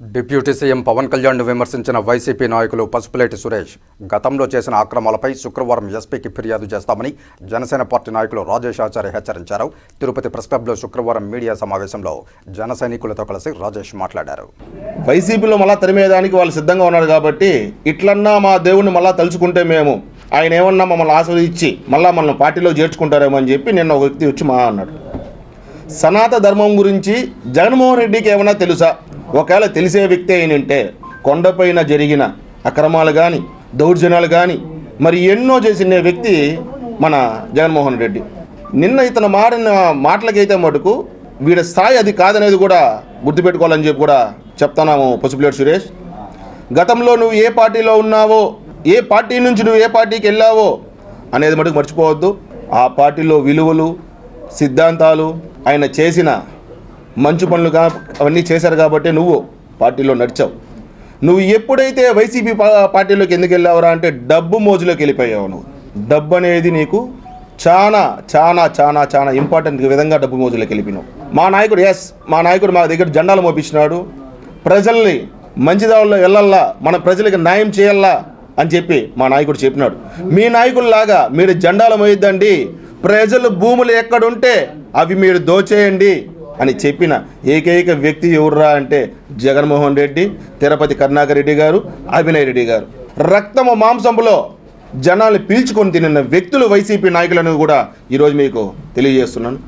Deputy CM Pawan కళ్యాణ్ను విమర్శించిన YCP నాయకులు పసుపులేటి సురేష్ గతంలో చేసిన అక్రమాలపై శుక్రవారం ఎస్పీకి ఫిర్యాదు చేస్తామని జనసేన పార్టీ నాయకులు రాజేష్ ఆచార్య హెచ్చరించారు. తిరుపతి ప్రెస్ క్లబ్లో శుక్రవారం మీడియా సమావేశంలో జన సైనికులతో కలిసి రాజేష్ మాట్లాడారు. వైసీపీలో మళ్ళా తరిమేయడానికి వాళ్ళు సిద్ధంగా ఉన్నారు కాబట్టి ఇట్లన్నా మా దేవుణ్ణి మళ్ళా తలుచుకుంటే మేము ఆయన ఏమన్నా మమ్మల్ని ఆస్వాదించి మళ్ళా మనల్ని పార్టీలో చేర్చుకుంటారేమో అని చెప్పి నిన్న ఒక వ్యక్తి వచ్చి మా అన్నాడు. సనాత ధర్మం గురించి జగన్మోహన్ రెడ్డికి ఏమైనా తెలుసా? ఒకవేళ తెలిసే వ్యక్తి అయినంటే కొండపైన జరిగిన అక్రమాలు కానీ దౌర్జన్యాలు కానీ మరి ఎన్నో చేసిన వ్యక్తి మన జగన్మోహన్ రెడ్డి. నిన్న ఇతను మారిన మాటలకైతే మటుకు వీడి స్థాయి అది కాదనేది కూడా గుర్తుపెట్టుకోవాలని చెప్పి కూడా చెప్తున్నాము పసుపులేడు సురేష్. గతంలో నువ్వు ఏ పార్టీలో ఉన్నావో ఏ పార్టీ నుంచి నువ్వు ఏ పార్టీకి వెళ్ళావో అనేది మటుకు మర్చిపోవద్దు. ఆ పార్టీలో విలువలు సిద్ధాంతాలు ఆయన చేసిన మంచు పనులు అవన్నీ చేశారు కాబట్టి నువ్వు పార్టీలో నడిచావు. నువ్వు ఎప్పుడైతే వైసీపీ పార్టీలోకి ఎందుకు వెళ్ళావురా అంటే డబ్బు మోజులోకి వెళ్ళిపోయావు నువ్వు. డబ్బు అనేది నీకు చాలా చాలా చాలా చాలా ఇంపార్టెంట్ విధంగా డబ్బు మోజులోకి వెళ్ళిపోయినావు. మా నాయకుడు ఎస్ మా నాయకుడు మా దగ్గర జెండాలు మోపించినాడు. ప్రజల్ని మంచిదారుల్లో వెళ్ళల్లా మన ప్రజలకు న్యాయం చేయాలా అని చెప్పి మా నాయకుడు చెప్పినాడు. మీ నాయకుల్లాగా మీరు జెండాలు మోయొద్దండి. ప్రజలు భూములు ఎక్కడుంటే అవి మీరు దోచేయండి. అని చెప్పిన ఏకైక వ్యక్తి ఎవర్రా అంటే జగన్మోహన్ రెడ్డి తిరుపతి కరుణాకర్ రెడ్డి గారు అభినయ్ రెడ్డి గారు. రక్తము మాంసంలో జనాలు పీల్చుకొని తినిన వ్యక్తులు వైసీపీ నాయకులను కూడా ఈరోజు మీకు తెలియజేస్తున్నాను.